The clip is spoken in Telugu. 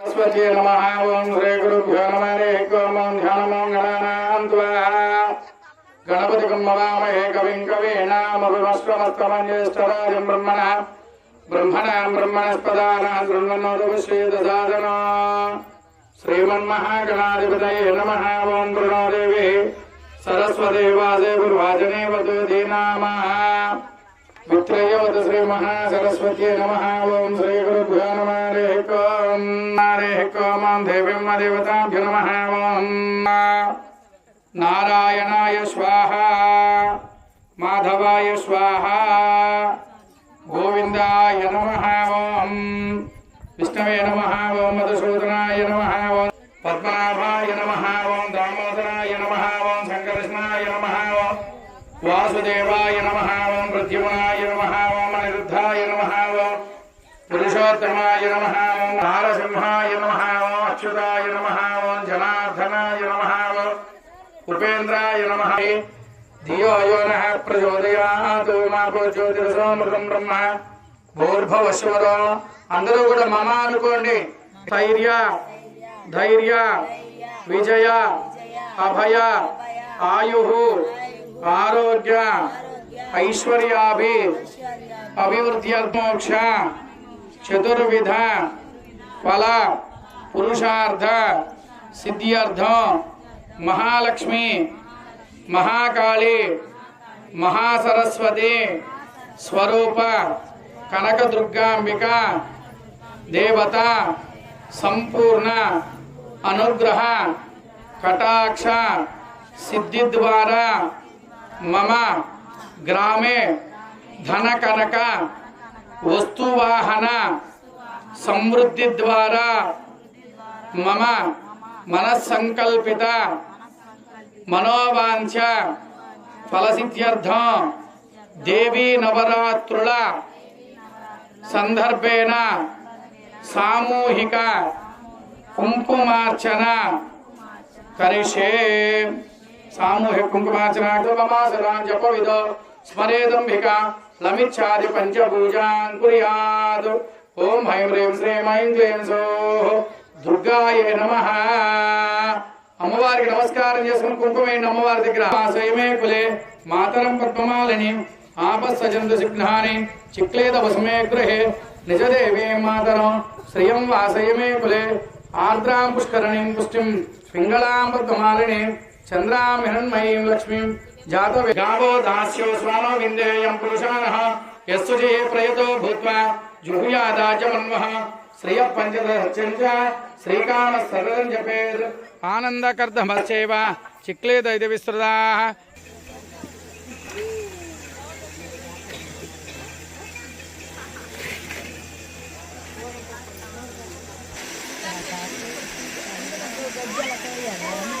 सरस्वती नमः ओम श्री गुरुभ्यो नमः हरिः ओम ओम ध्यानमो गणानां त्वा गणपतिकं मवामहे कविं कवीनामभिमस्वमस्तमन्येष्टराजं ब्रह्मणः ब्रह्मणां ब्रह्मणस्पदानां ब्रह्मणोदविश्वेदसादन श्रीमन्महागणाधिपतये नमः ओम प्रणोदेवी सरस्वती वासे गुरुवाचने वतु दीनामः मित्रयोत श्री महासरस्वती नमः ओम श्री गुरुभ्यो नमः हरिः ఓం నరే కోమం దేవీం దేవతాభ్యు నమ. ఓం నారాయణాయ స్వాహ. మాధవాయ స్వాహ. గోవిందాయ నమ. ఓం విష్ణవే నమ. ఓం మధుసూదనాయ నమ. ఓం పద్మనాభాయ నమ. దామోదరాయ నమ. ఓం శంకరస్నాయ వాసుదేవాయ నమ. ప్రద్యుమ్నాయ నమ. పురుషోత్తమాయ నమ ఓం నారసింహాయ నమ ఓం అచ్యుతాయ నమ ఓం జనార్దనాయ నమ ఓం ఉపేంద్రాయ నమ. ధియో యో న ప్రచోదయాత్ మా ప్రచోదమృతం బ్రహ్మ. భూర్భవశ్వరో అందరూ కూడా మమ అనుకోండి ధైర్య ధైర్య విజయ అభయ ఆయు ఆరోగ్య ఐశ్వర్యాభి అభివృద్ధి మోక్ష చతుర్విధ ఫల పురుషార్థ సిద్ధ్యర్థం మహాలక్ష్మి మహాకాళి మహాసరస్వతి స్వరూప కనకదుర్గాంబిక దేవత సంపూర్ణ అనుగ్రహ కటాక్ష సిద్ధి ద్వారా మమ గ్రామే ధన కనక వస్తువాహన సమృద్ధి ద్వారా మమ మనస్సంకల్పిత మనోవాంఛ ఫలసిద్ధ్యర్థం దేవీ నవరాత్రుల సందర్భేణ సామూహిక కుంకుమార్చన కరిషే. సామూహిక కుంకుమార్చన కుమమాసరాన్ జపవిదో. స్మరేదంబిక లమిచ్ఛాది పంచభూజాన్ కుర్యాద్ ఓం హైం హ్రీం శ్రీం ఐం క్లీం సోః. దుర్గాయే నమ. అమ్మవారికి నమస్కారం చేసుకుని కుంకుమేయండి అమ్మవారి దగ్గర. స్వయమే కులే మాతరం పద్మమాలని. ఆపస్సజంతు సిగ్నాని చిక్లేద వసమే గృహే. నిజదేవీ మాతరం. శ్రియం వాసయమే కులే. ఆర్ద్రాం పుష్కరణీం పుష్టిం. పింగళాం పద్మమాలిని. చంద్రాం హిరణ్మయీం లక్ష్మీం జాత గావో దాస్యో స్వానో విందేయం పురుషానః యస్సుజే ప్రయతో భూత్వా జుహుయాదాచమన్వః శ్రియ పంచదశ్చ శ్రీకామ సర్వం జపేద్ ఆనందకర్ధమశ్చైవ చిక్లేద ఇది విస్తృతా. 이